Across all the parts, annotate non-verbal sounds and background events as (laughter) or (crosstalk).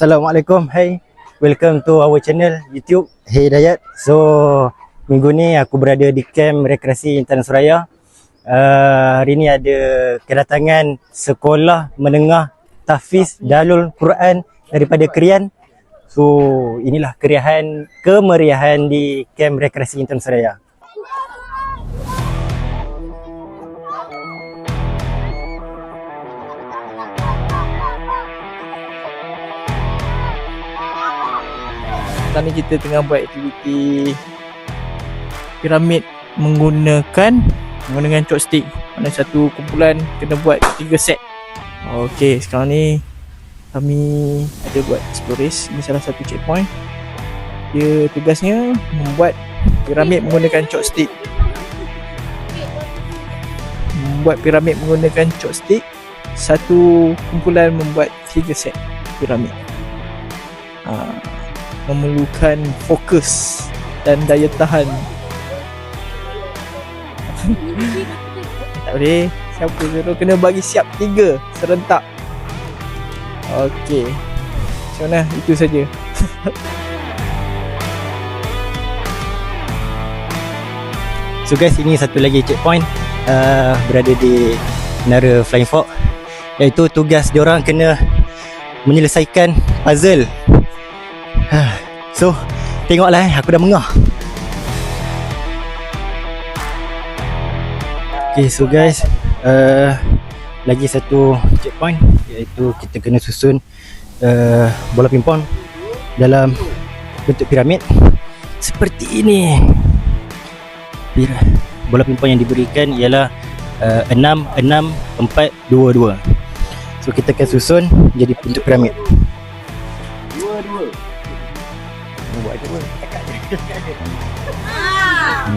Assalamualaikum. Hey, welcome to our channel YouTube Hey Dayat. So, minggu ni aku berada di kamp rekreasi Intan Suraya. Uh, hari ni ada kedatangan sekolah menengah tahfiz Darul Quran daripada Krian. So, inilah keriahan kemeriahan di kamp rekreasi Intan Suraya. Sekarang ni kita tengah buat aktiviti piramid menggunakan menggunakan chopstick. Mana satu kumpulan kena buat tiga set. Okey, sekarang ni kami ada buat explorers. Ini salah satu checkpoint. Dia tugasnya membuat piramid menggunakan chopstick. Membuat piramid menggunakan chopstick. Satu kumpulan membuat tiga set piramid. Ah, memerlukan fokus dan daya tahan. (laughs) tak boleh. Siapa suruh kena bagi siap tiga serentak. Okey. Macam mana? Itu saja. (laughs) So guys, ini satu lagi checkpoint uh, berada di Menara Flying Fox iaitu tugas diorang kena menyelesaikan puzzle. (sighs) So, tengoklah eh, aku dah mengah. Okay, so guys, uh, lagi satu checkpoint iaitu kita kena susun uh, bola pimpon dalam bentuk piramid seperti ini. Bola pimpon yang diberikan ialah uh, 6 6 4 2 2. So kita akan susun jadi bentuk piramid.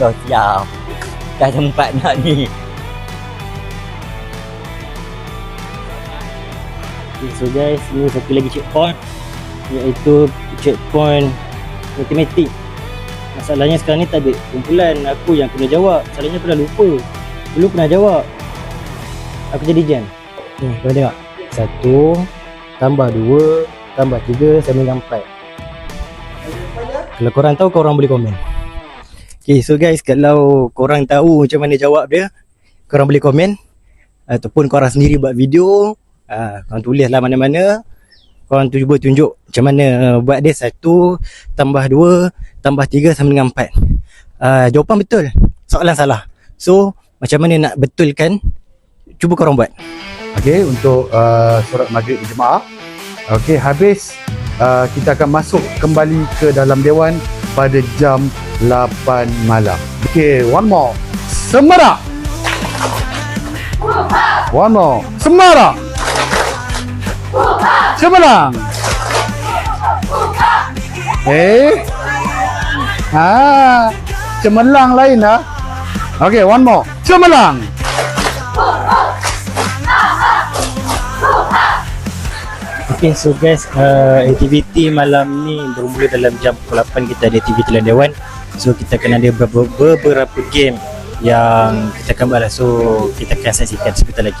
Kau siap. Dah sempat nak ni. Okay, so guys, ini satu lagi checkpoint iaitu checkpoint matematik. Masalahnya sekarang ni tak ada kumpulan aku yang kena jawab. Masalahnya aku dah lupa. Dulu pernah jawab. Aku jadi jam. Ni, kau tengok. Satu, tambah dua, tambah tiga, sama dengan empat. Kalau korang tahu, korang boleh komen. Okay, so guys, kalau korang tahu macam mana jawab dia, korang boleh komen. Ataupun korang sendiri buat video, uh, korang tulislah mana-mana. Korang tu cuba tunjuk macam mana uh, buat dia satu, tambah dua, tambah tiga sama dengan empat. Uh, jawapan betul, soalan salah. So, macam mana nak betulkan, cuba korang buat. Okey untuk uh, solat maghrib berjemaah. Okey habis uh, kita akan masuk kembali ke dalam dewan pada jam 8 malam. Okey one more. Semara. One more. Semara. Cemerlang. Eh. Ah, cemerlang lain ah. Okey, one more. Cemerlang. Okay, so guys, uh, aktiviti malam ni bermula dalam jam pukul 8 kita ada aktiviti dalam dewan. So kita akan ada beberapa, beberapa game yang kita akan balas. So kita akan saksikan sebentar lagi.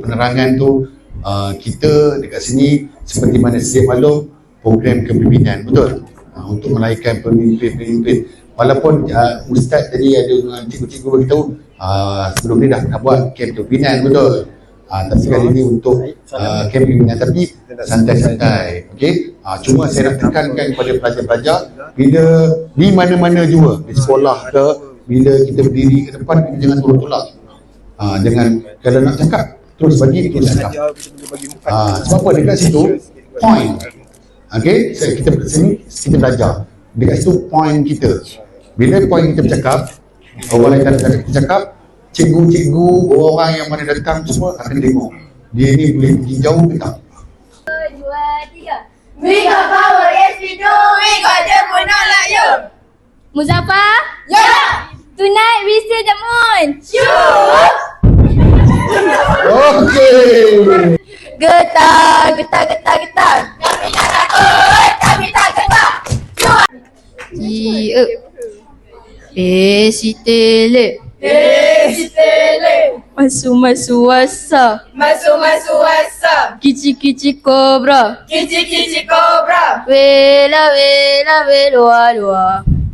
penerangan tu uh, kita dekat sini seperti mana sedia maklum program kepimpinan betul uh, untuk melahirkan pemimpin-pemimpin walaupun uh, ustaz tadi ada dengan cikgu-cikgu beritahu uh, sebelum ni dah, dah buat camp kepimpinan betul Ah, tapi kali ini untuk uh, camping dengan tapi santai-santai. Okey. Ah, cuma saya nak tekankan kepada pelajar-pelajar bila di mana-mana juga di sekolah ke bila kita berdiri ke depan kita jangan tolak-tolak. Ah, jangan kalau nak cakap terus bagi terus cakap. Ah, sebab apa dekat situ point. Okey, so, kita kat sini kita belajar. Dekat situ point kita. Bila point kita bercakap, orang lain tak ada kita cakap, cikgu-cikgu, orang yang mana datang semua akan tengok. Dia ni boleh pergi jauh ke tak? Dua, tiga. We got power, yes we do. We got the moon, not like you. Muzaffar? Yeah. Tonight we see the moon. Shoot. Okey. Getar, getar, getar, getar. Kami tak takut, kami tak getar. Iya. Eh, si Tele. Eh, si Tele. Masuk-masuk wasa. Masuk, masuk, wasa. Kici-kici kobra. Kici, kici, kobra. Wela, wela, welua, lua.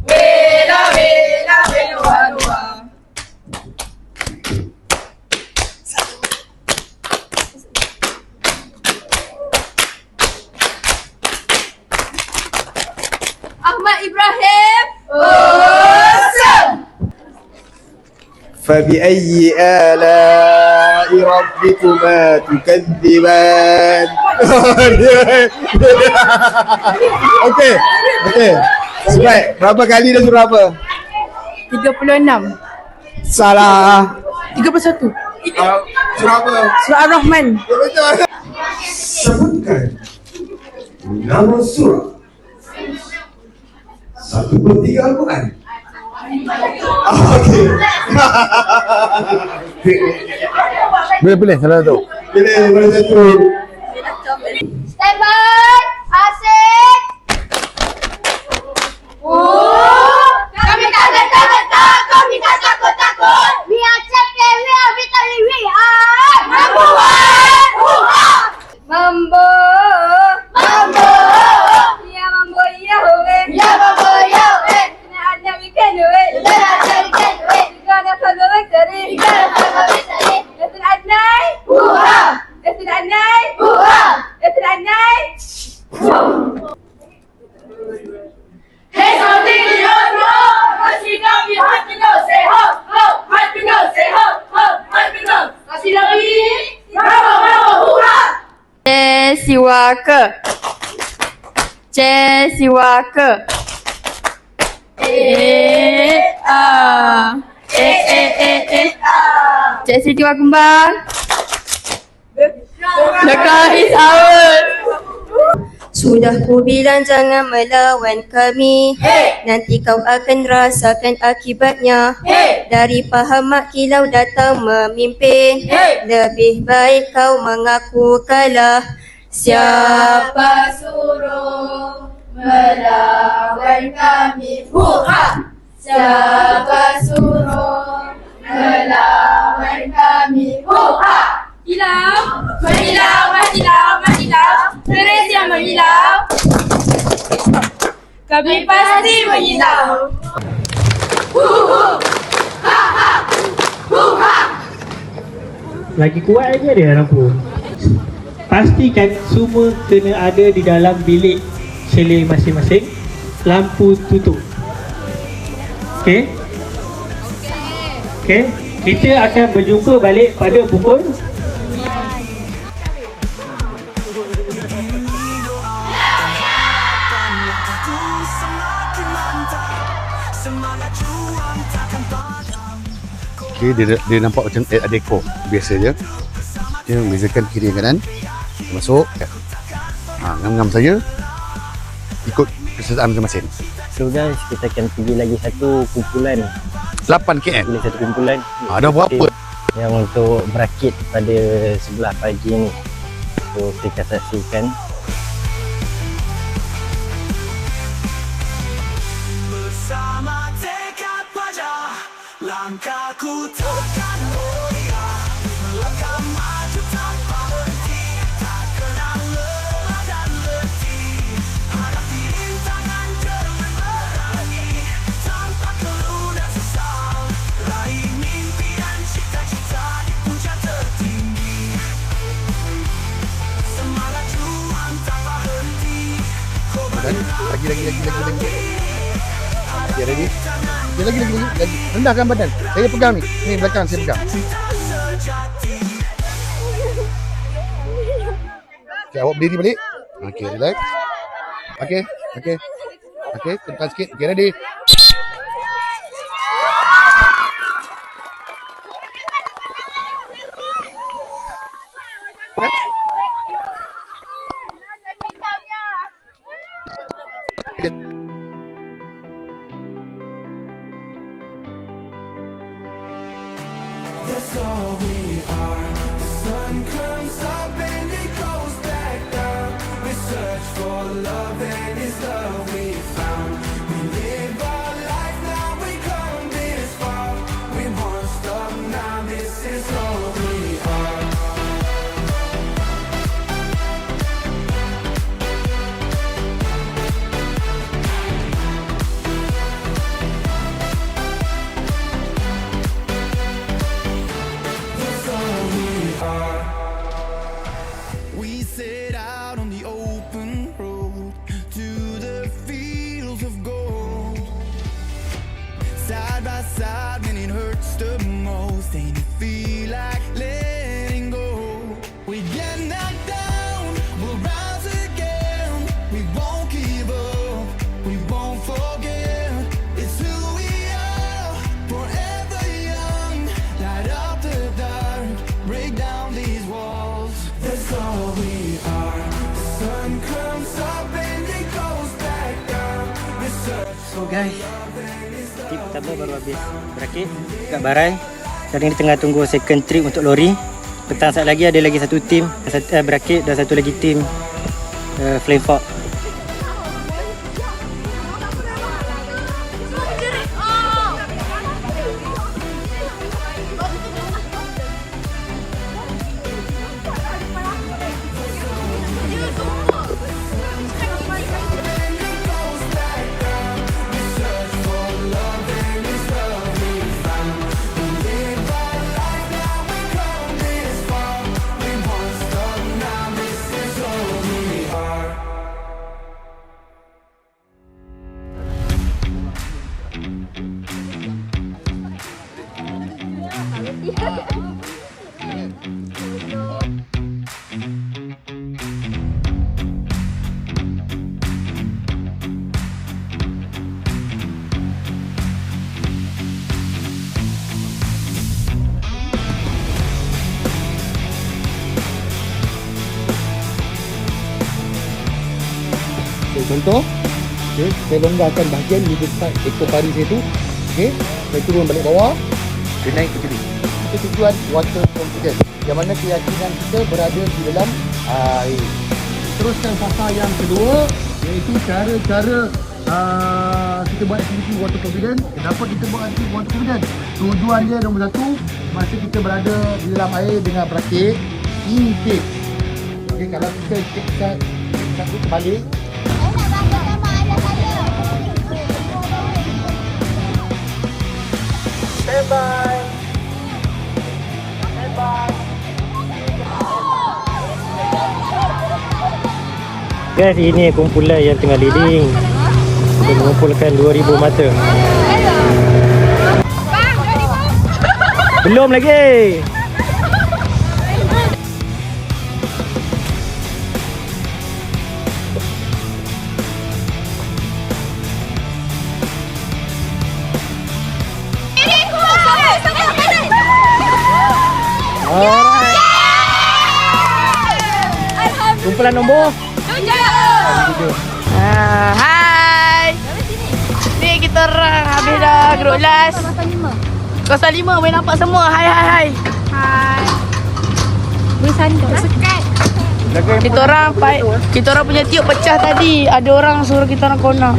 Wela, wela, wela, wela. Ahmad Ibrahim. Awesome. فبأي آلاء ربكما تكذبان (laughs) Okey, okey. Baik, berapa kali dah surah apa? 36. Salah. 31. Uh, surah apa? Surah Ar-Rahman. Betul. sebutkan nama surah satu per tiga Al-Quran. Okey. Boleh boleh salah tu. Pilih nombor satu. Stand by. Jesse Walker. Jesse Walker. Eh, ah. Eh, eh, eh, eh. Jesse tiwa kembang. The car is ours. Sudah ku bilang jangan melawan kami Hey. Nanti kau akan rasakan akibatnya Hey. Dari pahamak kilau datang memimpin Hey. Lebih baik kau mengaku kalah Siapa suruh melawan kami? Hoo-ha! Siapa suruh melawan kami? Hoo-ha! Hilau, menghilau, menghilau, menghilau. Terus yang menghilau. Kami pasti menghilau. lagi kuat aja dia lampu. Pastikan semua kena ada di dalam bilik seling masing-masing. Lampu tutup. Okey? Okey. Kita akan berjumpa balik pada pukul Okey, dia dia nampak macam eh, ada ekor biasa je. Dia membezakan kiri dan kanan. Dia masuk. Ha, ngam-ngam saja. Ikut kesertaan masing-masing. So guys, kita akan pergi lagi satu kumpulan. 8 km. Pilih satu kumpulan. Ha, dah berapa? Yang untuk berakit pada sebelah pagi ni. So kita akan saksikan. Bersama tekad pelajar Langkahku takkan Lagi, lagi, lagi, lagi, lagi. Okay, ready? Okay, lagi, lagi, lagi, lagi. Rendahkan badan. Saya pegang ni. Ni belakang saya pegang. Okay, awak berdiri balik. Okay, relax. Okay, okay. Okay, tekan sikit. Okay, ready? That's all we are. The sun comes up guys, trip pertama baru habis berakit kat Barai. Sekarang ni tengah tunggu second trip untuk lori. Petang saat lagi ada lagi satu tim uh, berakit dan satu lagi tim uh, Flame Fog. Okay, contoh. Okay, Saya longgarkan bahagian middle side ekor pari saya tu. Okay, Saya turun balik bawah. Dia naik ke sini Itu tujuan water confidence Yang mana keyakinan kita berada di dalam air. Teruskan fasa yang kedua Iaitu cara-cara uh, kita buat aktiviti water confidence Kenapa kita buat aktiviti water confidence Tujuan dia nombor satu Masa kita berada di dalam air dengan berakit Intake. Okay, kalau kita take kat, kat balik Guys, ini kumpulan yang tengah leading. Kita mengumpulkan 2000 mata. Belum lagi. Kumpulan nombor Ah, hai. Ni kita orang habis dah grup last. Kawasan lima boleh nampak semua. Hai hai hai. Hai. Boleh sandal. Kita orang pai, kita orang punya tiup pecah tadi. Ada orang suruh kita orang kona.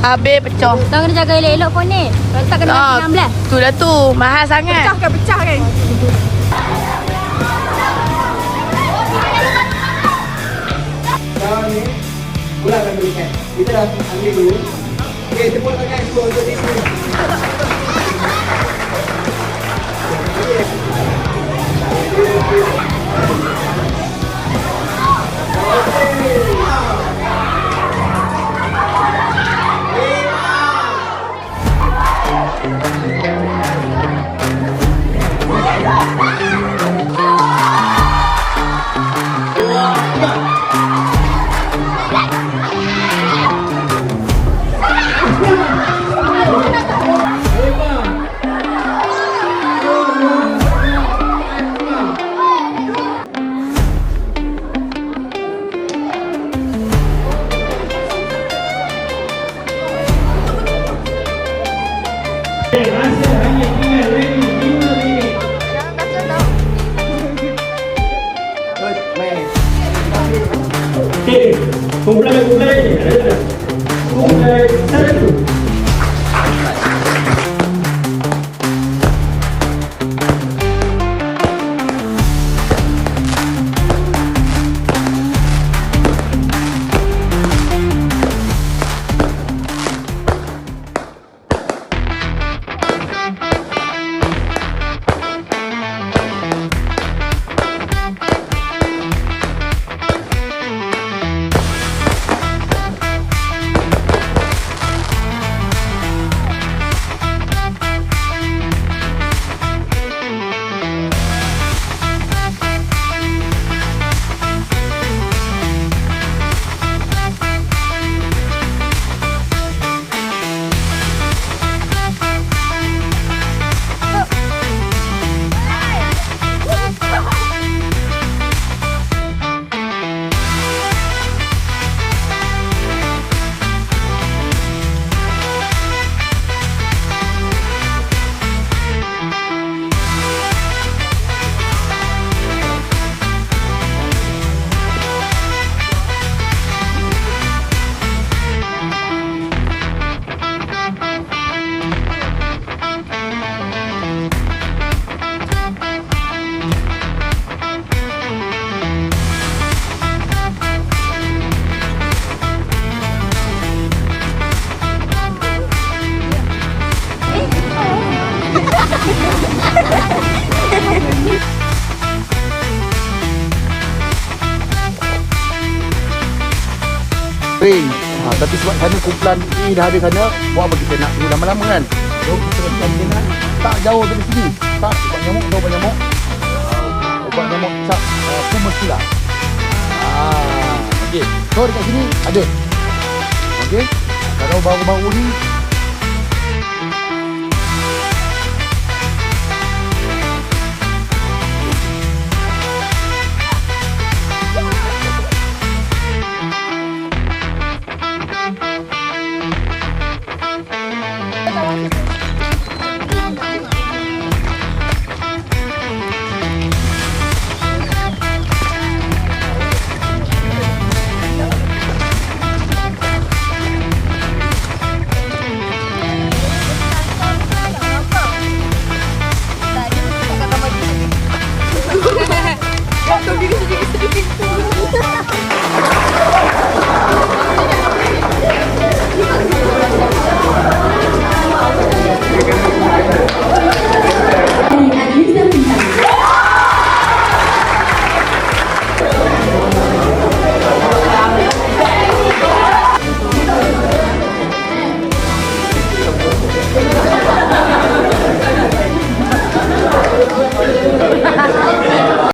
Habis pecah. Kau kena jaga elok-elok kau ni. Kalau tak kena Ah, mati 16. tu dah tu. Mahal sangat. Pecah kan, pecah kan. Ni Pulangkan dulu kan Kita dah ambil dulu. Okay, tepuk tangan semua untuk ini ring. Sebab kumpulan ini dah ada sana, buat bagi saya nak tunggu lama-lama kan. So kita teruskan dengan tak jauh dari sini. Tak ubat nyamuk, ada ubat nyamuk. Uh, ubat nyamuk tak uh, kumusula. Ah, okey. So dekat sini ada. Okey. Kalau baru-baru ni